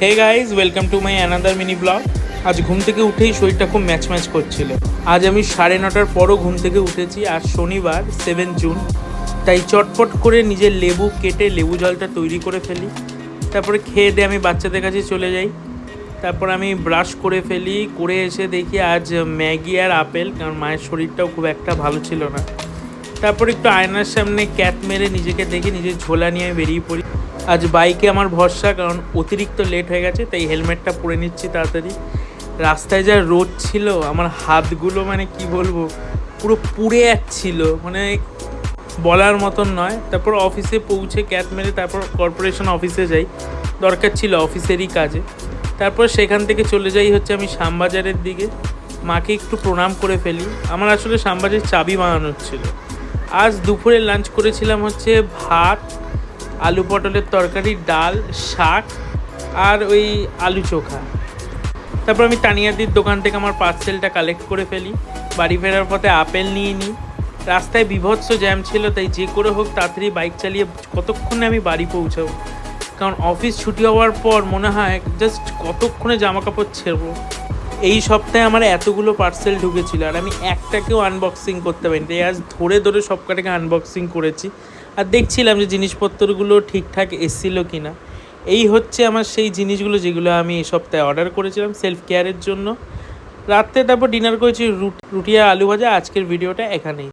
Hey guys welcome to my another mini blog আজ ঘুম থেকে উঠেই শরীরটা খুব ম্যাচ ম্যাচ করছিল। আজ আমি সাড়ে নটার পরও ঘুম থেকে উঠেছি আর শনিবার সেভেন জুন তাই চটপট করে নিজের লেবু কেটে লেবু জলটা তৈরি করে ফেলি। তারপরে খেয়ে দিয়ে আমি বাচ্চাদের কাছে চলে যাই। তারপর আমি ব্রাশ করে ফেলি, করে এসে দেখি আজ ম্যাগি আর আপেল, কারণ মায়ের শরীরটাও খুব একটা ভালো ছিল না। তারপর একটু আয়নার সামনে ক্যাট মেরে নিজেকে দেখে নিজের ঝোলা নিয়ে বেরিয়ে পড়ি। আজ বাইকে আমার ভরসা, কারণ অতিরিক্ত লেট হয়ে গেছে, তাই হেলমেটটা পরে নিচ্ছি তাড়াতাড়ি। রাস্তায় যা রোদ ছিল, আমার হাতগুলো মানে কি বলব, পুরো পুড়ে যাচ্ছিল মানে বলার মতন নয়। তারপর অফিসে পৌঁছে ক্যাট মেরে তারপর কর্পোরেশন অফিসে যাই। দরকার ছিল অফিসেরই কাজে। তারপর সেখান থেকে চলে যাই হচ্ছে আমি শ্যামবাজারের দিকে। মাকে একটু প্রণাম করে ফেলি। আমার আসলে শ্যামবাজারের চাবি বানানোর ছিল। আজ দুপুরে লাঞ্চ করেছিলাম হচ্ছে ভাত আলু পটলের তরকারি, ডাল, শাক আর ওই আলু চোখা। তারপর আমি তানিয়াদির দোকান থেকে আমার পার্সেলটা কালেক্ট করে ফেলি। বাড়ি ফেরার পথে আপেল নিয়ে নিই। রাস্তায় বিভৎস জ্যাম ছিল, তাই যে করে হোক তাড়াতাড়ি বাইক চালিয়ে কতক্ষণে আমি বাড়ি পৌঁছাবো? কারণ অফিস ছুটি হওয়ার পর মনে হয় জাস্ট কতক্ষণে জামা কাপড় ছেড়বো? এই সপ্তাহে আমার এতগুলো পার্সেল ঢুকেছিল, আর আমি একটাকেও আনবক্সিং করতে পারিনি। তাই আজ ধরে ধরে সব কটাকে আনবক্সিং করেছি। আর দেখছিলাম যে জিনিসপত্রগুলো ঠিকঠাক এসছিলো কি না এই হচ্ছে আমার সেই জিনিসগুলো যেগুলো আমি এই সপ্তাহে অর্ডার করেছিলাম সেলফ কেয়ারের জন্য। রাত্রে তারপর ডিনার করেছি রুট- আর আলু ভাজা। আজকের ভিডিওটা এখানেই।